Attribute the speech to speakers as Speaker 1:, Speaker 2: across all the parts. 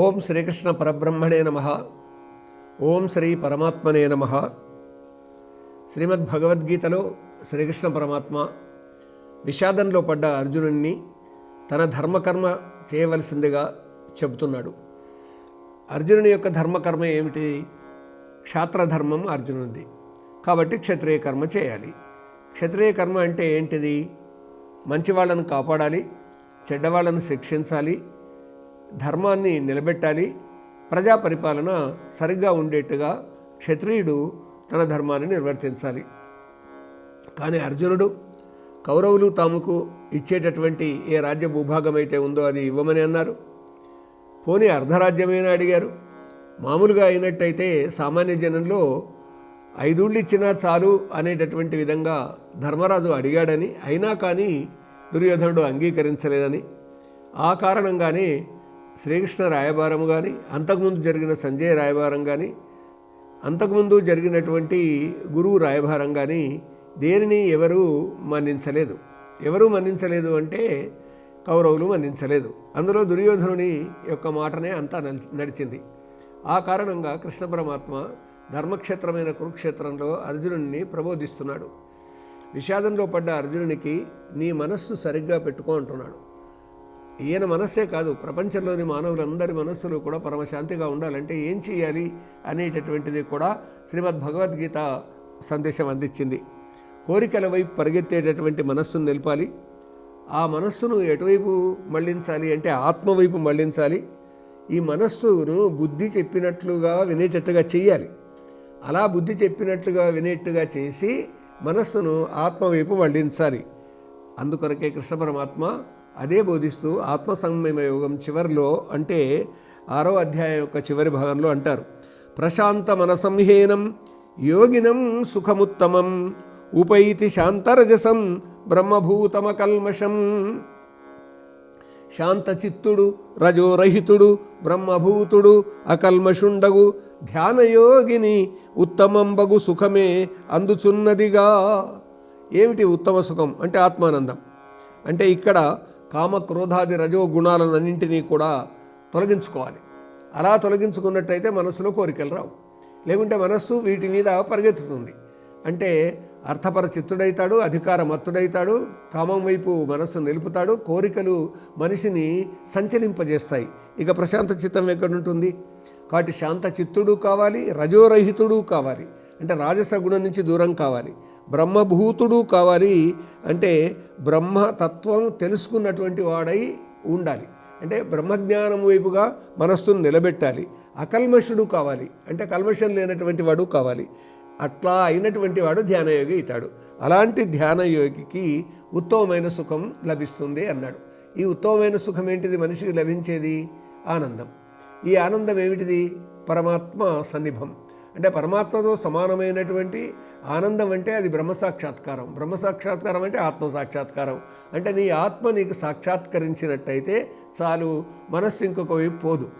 Speaker 1: ఓం శ్రీకృష్ణ పరబ్రహ్మణే నమ. ఓం శ్రీ పరమాత్మనే నమ. శ్రీమద్ భగవద్గీతలో శ్రీకృష్ణ పరమాత్మ విషాదంలో పడ్డ అర్జునుడిని తన ధర్మకర్మ చేయవలసిందిగా చెబుతున్నాడు. అర్జునుని యొక్క ధర్మకర్మ ఏమిటి? క్షాత్రధర్మం అర్జునుడిది కాబట్టి క్షత్రియ కర్మ చేయాలి. క్షత్రియ కర్మ అంటే ఏంటిది? మంచి వాళ్ళను కాపాడాలి చెడ్డవాళ్ళను శిక్షించాలి ధర్మాన్ని నిలబెట్టాలి ప్రజా పరిపాలన సరిగ్గా ఉండేట్టుగా క్షత్రియుడు తన ధర్మాన్ని నిర్వర్తించాలి. కానీ అర్జునుడు కౌరవులు తాముకు ఇచ్చేటటువంటి ఏ రాజ్య భూభాగం అయితే ఉందో అది ఇవ్వమని అన్నారు. పోనీ అర్ధరాజ్యమైనా అడిగారు. మామూలుగా అయినట్టయితే సామాన్య జనంలో ఐదుళ్ళు ఇచ్చినా చాలు అనేటటువంటి విధంగా ధర్మరాజు అడిగాడని అయినా కానీ దుర్యోధనుడు అంగీకరించలేదని. ఆ కారణంగానే శ్రీకృష్ణ రాయబారం కానీ అంతకుముందు జరిగిన సంజయ్ రాయబారం కానీ అంతకుముందు జరిగినటువంటి గురువు రాయబారం కానీ దేనిని ఎవరు మన్నించలేదు. ఎవరు మన్నించలేదు అంటే కౌరవులు మన్నించలేదు. అందులో దుర్యోధనుని యొక్క మాటనే అంతా నడిచింది. ఆ కారణంగా కృష్ణ పరమాత్మ ధర్మక్షేత్రమైన కురుక్షేత్రంలో అర్జునుడిని ప్రబోధిస్తున్నాడు. విషాదంలో పడ్డ అర్జునునికి నీ మనస్సు సరిగ్గా పెట్టుకో అంటున్నాడు. ఈయన మనస్సే కాదు. ప్రపంచంలోని మానవులందరి మనస్సులు కూడా పరమశాంతిగా ఉండాలంటే ఏం చేయాలి అనేటటువంటిది కూడా శ్రీమద్ భగవద్గీత సందేశం అందించింది. కోరికల వైపు పరిగెత్తేటటువంటి మనస్సును నిలపాలి. ఆ మనస్సును ఎటువైపు మళ్ళించాలి అంటే ఆత్మవైపు మళ్ళించాలి. మళ్ళించాలి ఈ మనస్సును బుద్ధి చెప్పినట్లుగా వినేటట్టుగా చేయాలి అలా బుద్ధి చెప్పినట్లుగా వినేట్టుగా చేసి మనస్సును ఆత్మవైపు మళ్ళించాలి అందుకొరకే కృష్ణ పరమాత్మ అదే బోధిస్తూ ఆత్మ సంయమ యోగం చివరిలో అంటే ఆరో అధ్యాయం యొక్క చివరి భాగంలో అంటారు. ప్రశాంత మనసంహీనం యోగినం సుఖముత్తమం ఉపైతి శాంతరజసం బ్రహ్మభూతమ కల్మషం శాంతచిత్తుడు రజోరహితుడు బ్రహ్మభూతుడు అకల్మషుండగు ధ్యానయోగిని ఉత్తమం బగు సుఖమే అందుచున్నదిగా. ఏమిటి ఉత్తమ సుఖం? అంటే ఆత్మానందం. అంటే ఇక్కడ కామ క్రోధాది రజో గుణాలన్నింటినీ కూడా తొలగించుకోవాలి. అలా తొలగించుకున్నట్టయితే మనస్సులో కోరికలు రావు. లేకుంటే మనస్సు వీటి మీద పరిగెత్తుతుంది. అంటే అర్థపర చిత్తుడైతాడు అధికార మత్తుడైతాడు కామం వైపు మనస్సు నిలుపుతాడు కోరికలు మనిషిని సంచలింపజేస్తాయి. ఇక ప్రశాంత చిత్తం ఎక్కడుంటుంది? కాబట్టి శాంత చిత్తుడు కావాలి రజోరహితుడు కావాలి. అంటే రాజస గుణం నుంచి దూరం కావాలి. బ్రహ్మభూతుడు కావాలి అంటే బ్రహ్మతత్వం తెలుసుకున్నటువంటి వాడై ఉండాలి. అంటే బ్రహ్మజ్ఞానం వైపుగా మనస్సును నిలబెట్టాలి. అకల్మషుడు కావాలి. అంటే కల్మషం లేనటువంటి వాడు కావాలి. అట్లా అయినటువంటి వాడు ధ్యానయోగి అవుతాడు. అలాంటి ధ్యానయోగికి ఉత్తమమైన సుఖం లభిస్తుంది అన్నాడు. ఈ ఉత్తమమైన సుఖం ఏంటిది? మనిషికి లభించేది? ఆనందం. ఈ ఆనందం ఏమిటిది? పరమాత్మ సన్నిభం. అంటే పరమాత్మతో సమానమైనటువంటి ఆనందం అంటే అది బ్రహ్మ సాక్షాత్కారం బ్రహ్మ సాక్షాత్కారం అంటే ఆత్మ సాక్షాత్కారం అంటే నీ ఆత్మ నీకు సాక్షాత్కరించినట్టయితే చాలు మనస్సు ఇంకొక వైపు పోదు.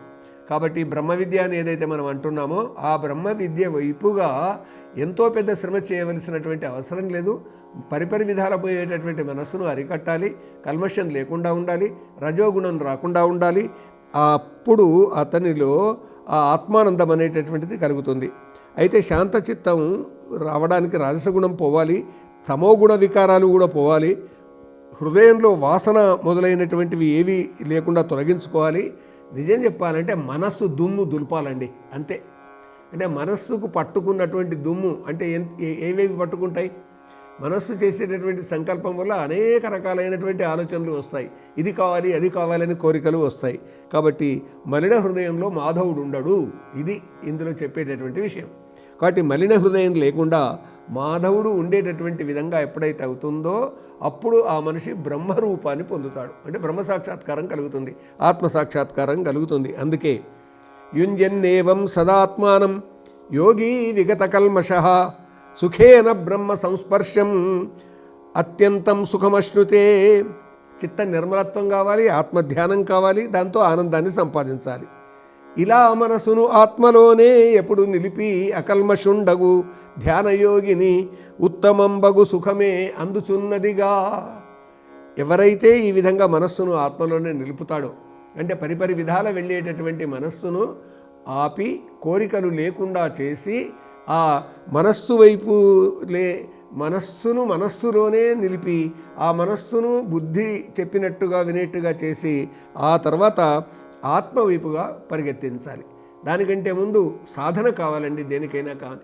Speaker 1: కాబట్టి బ్రహ్మ విద్య అని ఏదైతే మనం అంటున్నామో ఆ బ్రహ్మ విద్య వైపుగా ఎంతో పెద్ద శ్రమ చేయవలసినటువంటి అవసరం లేదు. పరిపరి విధాల పోయేటటువంటి మనస్సును అరికట్టాలి. కల్మషం లేకుండా ఉండాలి. రజోగుణం రాకుండా ఉండాలి. అప్పుడు అతనిలో ఆ ఆత్మానందం అనేటటువంటిది కలుగుతుంది. అయితే శాంతచిత్తం రావడానికి రాజసగుణం పోవాలి తమోగుణ వికారాలు కూడా పోవాలి హృదయంలో వాసన మొదలైనటువంటివి ఏవి లేకుండా తొలగించుకోవాలి. నిజం చెప్పాలంటే మనస్సు దుమ్ము దులపాలండి అంతే. అంటే మనస్సుకు పట్టుకున్నటువంటి దుమ్ము అంటే ఏవేవి పట్టుకుంటాయి? మనస్సు చేసేటటువంటి సంకల్పం వల్ల అనేక రకాలైనటువంటి ఆలోచనలు వస్తాయి. ఇది కావాలి అది కావాలని కోరికలు వస్తాయి. కాబట్టి మలిన హృదయంలో మాధవుడు ఉండడు. ఇది ఇందులో చెప్పేటటువంటి విషయం. కాబట్టి మలిన హృదయం లేకుండా మాధవుడు ఉండేటటువంటి విధంగా ఎప్పుడైతే అవుతుందో అప్పుడు ఆ మనిషి బ్రహ్మరూపాన్ని పొందుతాడు. అంటే బ్రహ్మ సాక్షాత్కారం కలుగుతుంది. ఆత్మ సాక్షాత్కారం కలుగుతుంది. అందుకే యుంజన్నేవం సదాత్మానం యోగి విగత కల్మష సుఖేన బ్రహ్మ సంస్పర్శం. అత్యంతం సుఖమశ్నుతే. చిత్త నిర్మలత్వం కావాలి ఆత్మధ్యానం కావాలి దాంతో ఆనందాన్ని సంపాదించాలి. ఇలా మనసును ఆత్మలోనే ఎప్పుడు నిలిపి అకల్మషుండగు ధ్యానయోగిని ఉత్తమంబగు సుఖమే అందుచున్నదిగా. ఎవరైతే ఈ విధంగా మనస్సును ఆత్మలోనే నిలుపుతాడో అంటే పరిపరి విధాల వెళ్ళేటటువంటి మనస్సును ఆపి కోరికలు లేకుండా చేసి ఆ మనస్సు వైపు లే మనస్సును మనస్సులోనే నిలిపి ఆ మనస్సును బుద్ధి చెప్పినట్టుగా వినేట్టుగా చేసి ఆ తర్వాత ఆత్మ వైపుగా పరిగెత్తించాలి. దానికంటే ముందు సాధన కావాలండి దేనికైనా కానీ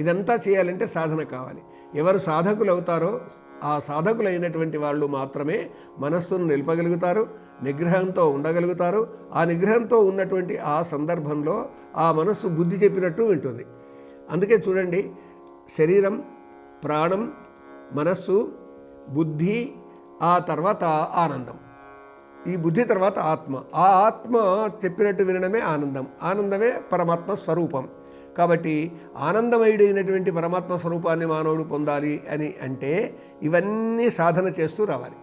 Speaker 1: ఇదంతా చేయాలంటే సాధన కావాలి. ఎవరు సాధకులు అవుతారో ఆ సాధకులైనటువంటి వాళ్ళు మాత్రమే మనస్సును నిలపగలుగుతారు నిగ్రహంతో ఉండగలుగుతారు. ఆ నిగ్రహంతో ఉన్నటువంటి ఆ సందర్భంలో ఆ మనస్సు బుద్ధి చెప్పినట్టు వింటుంది అందుకే చూడండి శరీరం ప్రాణం మనస్సు బుద్ధి ఆ తర్వాత ఆనందం. ఈ బుద్ధి తర్వాత ఆత్మ. ఆ ఆత్మ చెప్పినట్టు వినడమే ఆనందం. ఆనందమే పరమాత్మ స్వరూపం. కాబట్టి ఆనందమయుడైనటువంటి పరమాత్మ స్వరూపాన్ని మానవుడు పొందాలి అని అంటే ఇవన్నీ సాధన చేస్తూ రావాలి.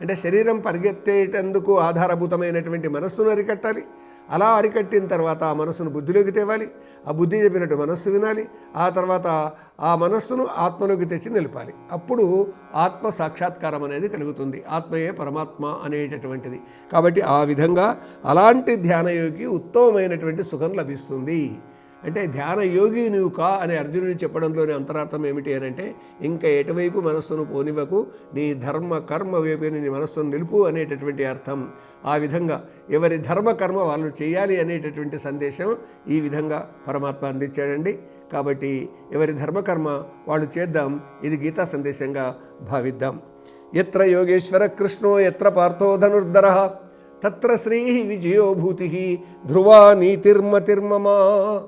Speaker 1: అంటే శరీరం పరిగెత్తేటందుకు ఆధారభూతమైనటువంటి మనస్సును అరికట్టాలి. అలా అరికట్టిన తర్వాత ఆ మనస్సును బుద్ధిలోకి తేవాలి ఆ బుద్ధి చెప్పినట్టు మనస్సు వినాలి ఆ తర్వాత ఆ మనస్సును ఆత్మలోకి తెచ్చి నిలపాలి. అప్పుడు ఆత్మ సాక్షాత్కారం అనేది కలుగుతుంది. ఆత్మయే పరమాత్మ అనేటటువంటిది. కాబట్టి ఆ విధంగా అలాంటి ధ్యానయోగి ఉత్తమమైనటువంటి సుఖం లభిస్తుంది. అంటే ధ్యాన యోగి నువ్వు కా అని అర్జునుడు చెప్పడంలోని అంతరార్థం ఏమిటి అని అంటే ఇంకా ఎటువైపు మనస్సును పోనివ్వకు నీ ధర్మ కర్మ వైపు నీ మనస్సును నిలుపు అనేటటువంటి అర్థం. ఆ విధంగా ఎవరి ధర్మ కర్మ వాళ్ళు చేయాలి అనేటటువంటి సందేశం ఈ విధంగా పరమాత్మ అందించాడండి. కాబట్టి ఎవరి ధర్మకర్మ వాళ్ళు చేద్దాం ఇది గీతా సందేశంగా భావిద్దాం. ఎత్ర యోగేశ్వర కృష్ణో ఎత్ర పార్థో ధనుర్ధర తత్ర శ్రీ విజయోభూతి ధ్రువా నీతిర్మతిర్మమా.